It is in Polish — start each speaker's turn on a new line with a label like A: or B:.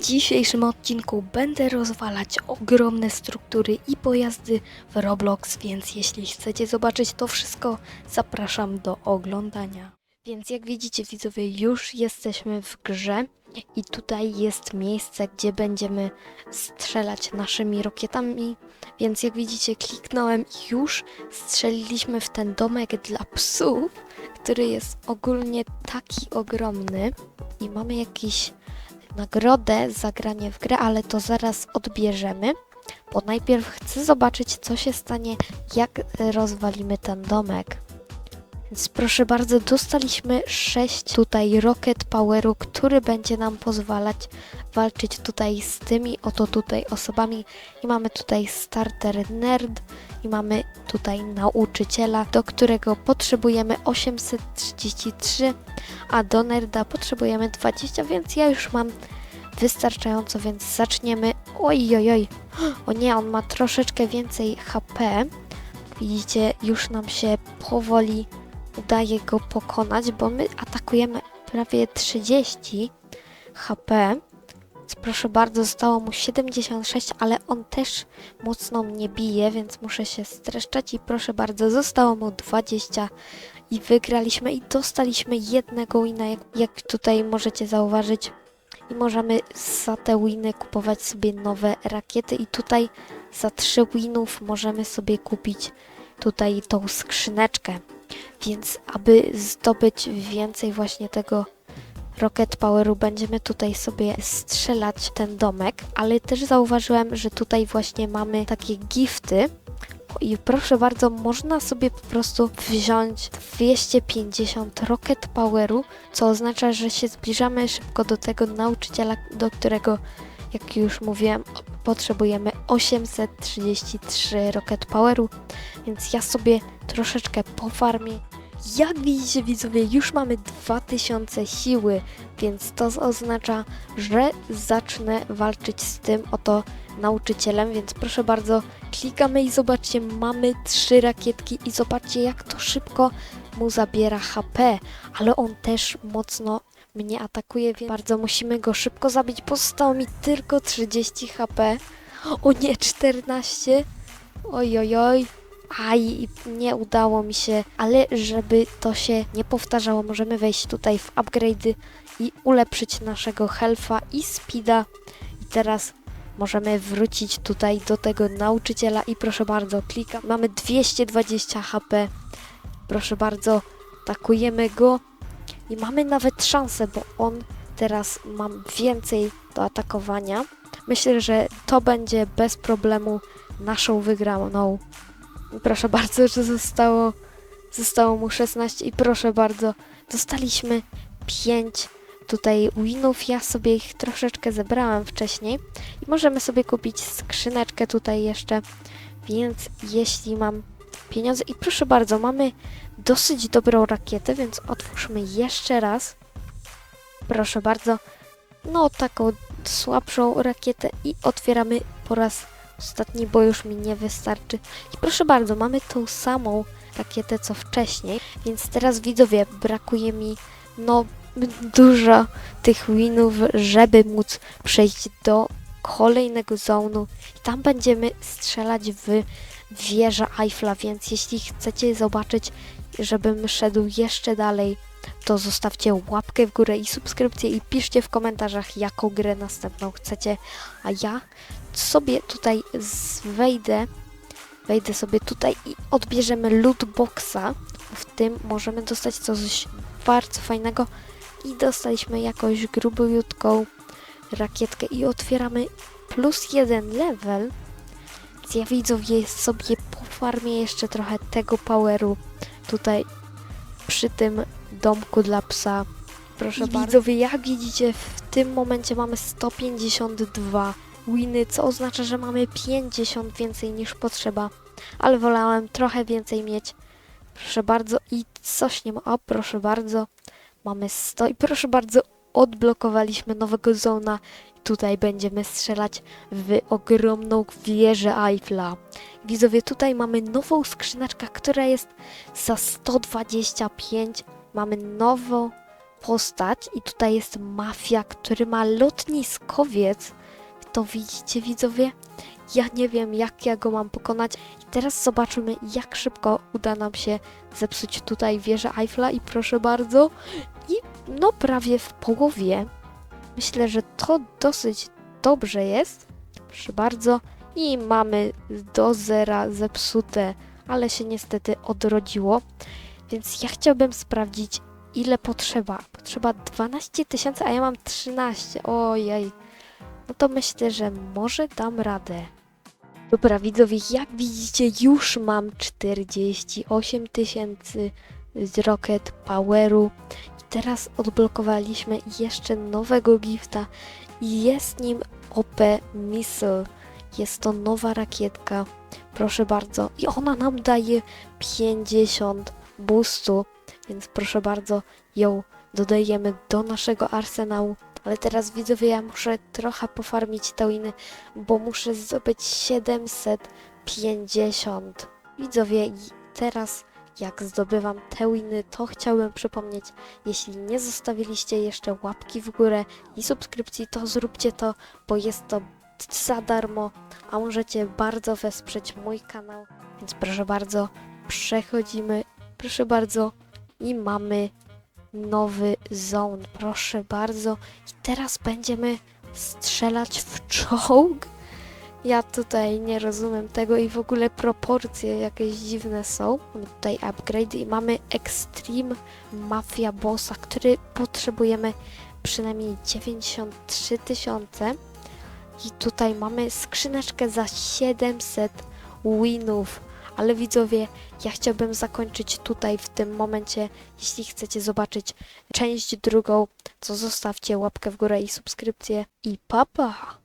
A: W dzisiejszym odcinku będę rozwalać ogromne struktury i pojazdy w Roblox, więc jeśli chcecie zobaczyć to wszystko, zapraszam do oglądania. Więc jak widzicie widzowie, już jesteśmy w grze i tutaj jest miejsce, gdzie będziemy strzelać naszymi rakietami. Więc jak widzicie, kliknąłem i już strzeliliśmy w ten domek dla psów, który jest ogólnie taki ogromny i mamy jakiś nagrodę za granie w grę, ale to zaraz odbierzemy, bo najpierw chcę zobaczyć, co się stanie, jak rozwalimy ten domek. Więc proszę bardzo, dostaliśmy 6 tutaj Rocket Poweru, który będzie nam pozwalać walczyć tutaj z tymi oto tutaj osobami. I mamy tutaj starter nerd i mamy tutaj nauczyciela, do którego potrzebujemy 833, a do nerda potrzebujemy 20, więc ja już mam wystarczająco, więc zaczniemy. Oj, oj, oj. O nie, on ma troszeczkę więcej HP. Widzicie, już nam się powoli udaje go pokonać, bo my atakujemy prawie 30 HP. Proszę bardzo, zostało mu 76, ale on też mocno mnie bije, więc muszę się streszczać i proszę bardzo, zostało mu 20 i wygraliśmy i dostaliśmy jednego wina, jak, jak tutaj możecie zauważyć. I możemy za te winy kupować sobie nowe rakiety i tutaj za 3 winów możemy sobie kupić tutaj tą skrzyneczkę. Więc aby zdobyć więcej właśnie tego Rocket Poweru, będziemy tutaj sobie strzelać ten domek, ale też zauważyłem, że tutaj właśnie mamy takie gifty. I proszę bardzo, można sobie po prostu wziąć 250 Rocket Poweru, co oznacza, że się zbliżamy szybko do tego nauczyciela, do którego, jak już mówiłem, potrzebujemy 833 Rocket Poweru, więc ja sobie troszeczkę pofarmię. Jak widzicie widzowie, już mamy 2000 siły, więc to oznacza, że zacznę walczyć z tym oto nauczycielem, więc proszę bardzo, klikamy i zobaczcie, mamy trzy rakietki i zobaczcie jak to szybko mu zabiera HP, ale on też mocno mnie atakuje, więc bardzo musimy go szybko zabić, bo zostało mi tylko 30 HP. O nie, 14. Oj, oj, oj. Aj, nie udało mi się, ale żeby to się nie powtarzało, możemy wejść tutaj w upgrade'y i ulepszyć naszego health'a i speeda. I teraz możemy wrócić tutaj do tego nauczyciela i proszę bardzo, klikam. Mamy 220 HP. Proszę bardzo, atakujemy go i mamy nawet szansę, bo on teraz ma więcej do atakowania. Myślę, że to będzie bez problemu naszą wygraną. Proszę bardzo, że zostało, zostało mu 16 i proszę bardzo, dostaliśmy 5 tutaj winów. Ja sobie ich troszeczkę zebrałem wcześniej i możemy sobie kupić skrzyneczkę tutaj jeszcze, więc jeśli mam pieniądze i proszę bardzo, mamy dosyć dobrą rakietę, więc otwórzmy jeszcze raz. Proszę bardzo, no taką słabszą rakietę i otwieramy po raz ostatni, bo już mi nie wystarczy. I proszę bardzo, mamy tą samą rakietę co wcześniej, więc teraz widzowie, brakuje mi no dużo tych winów, żeby móc przejść do kolejnego zonu i tam będziemy strzelać w wieżę Eiffla, więc jeśli chcecie zobaczyć, żebym szedł jeszcze dalej, to zostawcie łapkę w górę i subskrypcję i piszcie w komentarzach, jaką grę następną chcecie, a ja sobie tutaj wejdę, wejdę sobie tutaj i odbierzemy loot boxa. W tym możemy dostać coś bardzo fajnego i dostaliśmy jakąś grubiutką rakietkę i otwieramy plus jeden level. Ja widzowie sobie pofarmię jeszcze trochę tego poweru tutaj przy tym domku dla psa. Proszę
B: I
A: bardzo. Widzowie, jak widzicie, w tym momencie mamy 152 winy, co oznacza, że mamy 50 więcej niż potrzeba. Ale wolałem trochę więcej mieć. Proszę bardzo, i coś nie ma. O, proszę bardzo, mamy 100 i proszę bardzo, odblokowaliśmy nowego zona. I tutaj będziemy strzelać w ogromną wieżę Eiffla. Widzowie, tutaj mamy nową skrzyneczkę, która jest za 125. Mamy nowo, postać i tutaj jest mafia, który ma lotniskowiec. To widzicie widzowie? Ja nie wiem jak ja go mam pokonać. I teraz zobaczymy jak szybko uda nam się zepsuć tutaj wieżę Eiffla i proszę bardzo. No prawie w połowie. Myślę, że to dosyć dobrze jest. Proszę bardzo. I mamy do zera zepsute, ale się niestety odrodziło. Więc ja chciałbym sprawdzić, ile potrzeba. Potrzeba 12 tysięcy, a ja mam 13. Ojej. No to myślę, że może dam radę. Dobra, widzowie, jak widzicie, już mam 48 tysięcy z Rocket Poweru. Teraz odblokowaliśmy jeszcze nowego gifta i jest nim OP Missile. Jest to nowa rakietka. Proszę bardzo. I ona nam daje 50 boostu, więc proszę bardzo, ją dodajemy do naszego arsenału. Ale teraz widzowie, ja muszę trochę pofarmić te winy, bo muszę zdobyć 750. Widzowie, teraz jak zdobywam te winy, to chciałbym przypomnieć, jeśli nie zostawiliście jeszcze łapki w górę i subskrypcji, to zróbcie to, bo jest to za darmo, a możecie bardzo wesprzeć mój kanał. Więc proszę bardzo, przechodzimy, proszę bardzo i mamy nowy zone, proszę bardzo. I teraz będziemy strzelać w czołg. Ja tutaj nie rozumiem tego i w ogóle proporcje jakieś dziwne są. Mamy tutaj upgrade i mamy Extreme Mafia Bossa, który potrzebujemy przynajmniej 93 tysiące. I tutaj mamy skrzyneczkę za 700 winów. Ale widzowie, ja chciałbym zakończyć tutaj w tym momencie. Jeśli chcecie zobaczyć część drugą, to zostawcie łapkę w górę i subskrypcję. I papa!